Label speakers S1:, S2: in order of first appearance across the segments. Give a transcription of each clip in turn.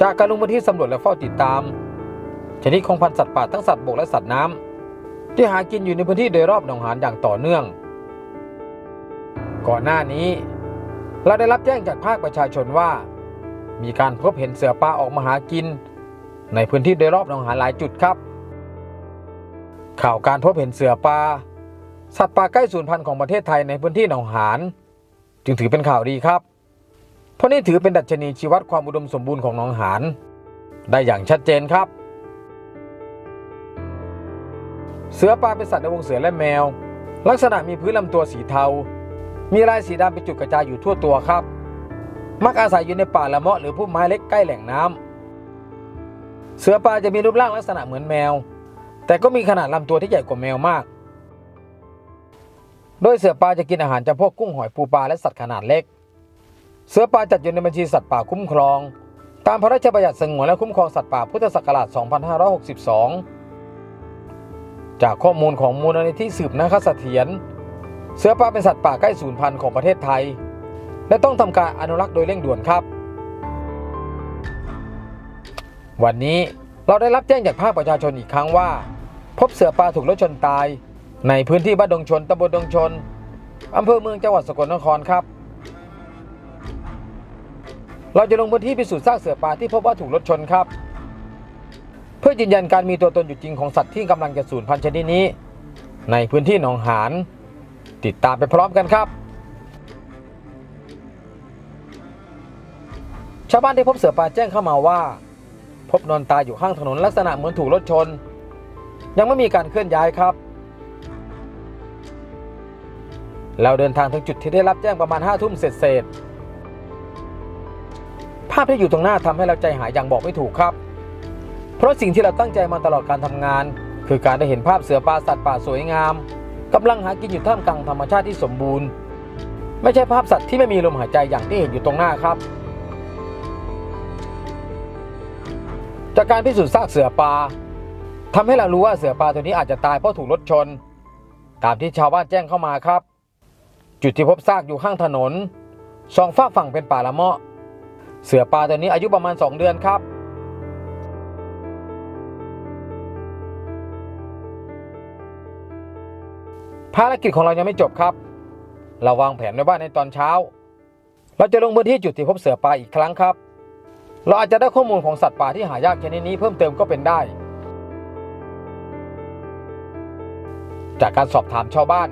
S1: จากการลงพื้นที่สำรวจและเฝ้าติดตาม ชนิดของพันธุ์สัตว์ป่าทั้งสัตว์บกและสัตว์น้ำที่หากินอยู่ในพื้นที่โดยรอบหนองหานอย่างต่อเนื่อง ก่อนหน้านี้ เราได้รับแจ้งจากภาคประชาชนว่า มีการพบเห็นเสือป่าออกมาหากิน ในพื้นที่โดยรอบหนองหานหลายจุดครับ ข่าวการพบเห็นเสือป่าสัตว์ป่าใกล้สูญพันธุ์ของประเทศไทยในพื้นที่หนองหานจึงถือเป็นข่าวดีครับ เพราะนี่ถือเป็นดัชนีชีวัดความอุดมสมบูรณ์ของหนองหานได้อย่างชัดเจนครับ เสือป่าเป็นสัตว์ในวงเสือและแมว ลักษณะมีพื้นลำตัวสีเทา มีลายสีดำเป็นจุดกระจายอยู่ทั่วตัวครับ มักอาศัยอยู่ในป่าละเมาะหรือพุ่มไม้เล็กใกล้แหล่งน้ำเสือป่าจะมีรูปร่างลักษณะเหมือนแมว แต่ก็มีขนาดลำตัวที่ใหญ่กว่าแมวมาก โดยเสือป่าจะกินอาหารจำพวกกุ้งหอยปูปลาและสัตว์ขนาดเล็ก เสือป่าจัดอยู่ในบัญชีสัตว์ป่าคุ้มครอง ตามพระราชบัญญัติสงวนและคุ้มครองสัตว์ป่าพุทธศักราช 2562 จากข้อมูลของมูลนิธิสืบนาคเสถียรเสือป่าเป็นสัตว์ป่าใกล้สูญพันธุ์ของประเทศไทย และต้องทำการอนุรักษ์โดยเร่งด่วนครับ วันนี้เราได้รับแจ้งจากภาคประชาชนอีกครั้งว่า พบเสือป่าถูกรถชนตาย ในพื้นที่บ้านดงชนตำบลดงชนอำเภอเมืองจังหวัดสกลนครครับ เราจะลงพื้นที่พิสูจน์ซากเสือป่าที่พบว่าถูกรถชนครับ เพื่อยืนยันการมีตัวตนอยู่จริงของสัตว์ที่กำลังจะสูญพันธุ์ชนิดนี้ ในพื้นที่หนองหานติดตามไปพร้อมกันครับ ชาวบ้านที่พบเสือป่าแจ้งเข้ามาว่า พบนอนตายอยู่ข้างถนนลักษณะเหมือนถูกรถชน ยังไม่มีการเคลื่อนย้ายครับเราเดินทางถึงจุดที่ได้รับแจ้งประมาณ5้าทุ่มเสร็จาพที่อยู่ตรงหน้าทำให้เราใจหายอย่างบอกไม่ถูกครับ เพราะสิ่งที่เราตั้งใจมาตลอดการทำงาน คือการได้เห็นภาพเสือป่าสัตว์ป่าสวยงามกำลังหากินอยู่ท่ามกลางธรรมชาติที่สมบูรณ์ ไม่ใช่ภาพสัตว์ที่ไม่มีลมหายใจอย่างที่เห็นอยู่ตรงหน้าครับ จากการพิสูจน์ซากเสือป่าทำให้เรารู้ว่าเสือป่าตัวนี้อาจจะตายเพราะถูกรถชน ตามที่ชาวบ้านแจ้งเข้ามาครับ จุดที่พบซากอยู่ข้างถนนสองฝากฝั่งเป็นป่าละเมาะ เสือป่าตัวนี้อายุประมาณ 2 เดือนครับ ภารกิจของเรายังไม่จบครับ เราวางแผนไว้ว่าในตอนเช้า เราจะลงพื้นที่จุดที่พบเสือป่าอีกครั้งครับ เราอาจจะได้ข้อมูลของสัตว์ป่าที่หายากชนิดนี้เพิ่มเติมก็เป็นได้ จากการสอบถามชาวบ้าน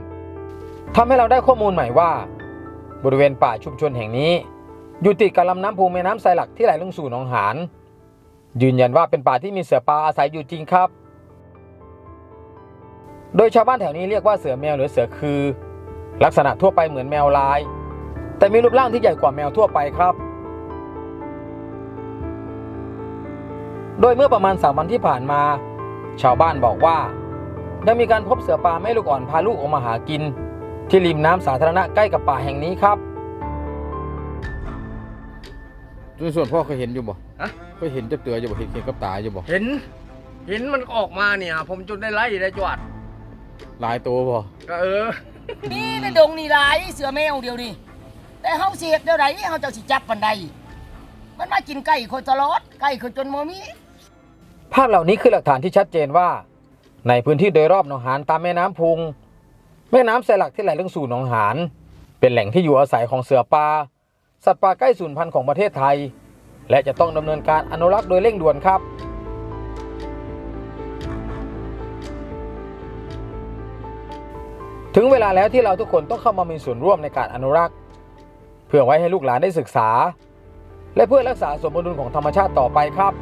S1: ทำให้เราได้ข้อมูลใหม่ว่า บริเวณป่าชุมชนแห่งนี้ อยู่ติดกับลำน้ำพูแม่น้ำไซหลักที่ไหลลงสู่หนองหานยืนยันว่าเป็นป่าที่มีเสือป่าอาศัยอยู่จริงครับ โดยชาวบ้านแถวนี้เรียกว่าเสือแมวหรือเสือคือ ลักษณะทั่วไปเหมือนแมวลาย แต่มีรูปร่างที่ใหญ่กว่าแมวทั่วไปครับ โดยเมื่อประมาณสามวันที่ผ่านมา ชาวบ้านบอกว่ายังมีการพบเสือป่าแม่ลูกอ่อนพาลูกออกมาหากิน ที่ริมน้ำสาธารณะใกล้กับป่าแห่งนี้ครับ ในส่วนพ่อเคยเห็นอยู่บ่
S2: ฮะ
S1: เคยเห็นเจ้าเตืออยู่บ่เห็นเห็นกับตาอยู่บ่
S2: เห็น เห็นมันออกมาเนี่ย ผมจนได้ไล่ได้จวด
S1: หลายตัวบ่
S2: ก็เออ
S3: นี่ในดงนี่หลายเสือแมวเดียวนี่แต่เฮาสิเฮ็ดเดี๋ยวใดเฮาเจ้าสิจับปันใดมันมากินไก่คนตลอดไก่คนจนบ่มี
S1: ภาพเหล่านี้คือหลักฐานที่ชัดเจนว่า ในพื้นที่โดยรอบหนองหานตามแม่น้ำพุง แม่น้ำสายหลักที่ไหลลงสู่หนองหาน เป็นแหล่งที่อยู่อาศัยของเสือป่า สัตว์ป่าใกล้สูญพันธุ์ของประเทศไทย และจะต้องดำเนินการอนุรักษ์โดยเร่งด่วนครับถึงเวลาแล้วที่เราทุกคนต้องเข้ามามีส่วนร่วมในการอนุรักษ์ เพื่อไว้ให้ลูกหลานได้ศึกษา และเพื่อรักษาสมดุลของธรรมชาติต่อไปครับ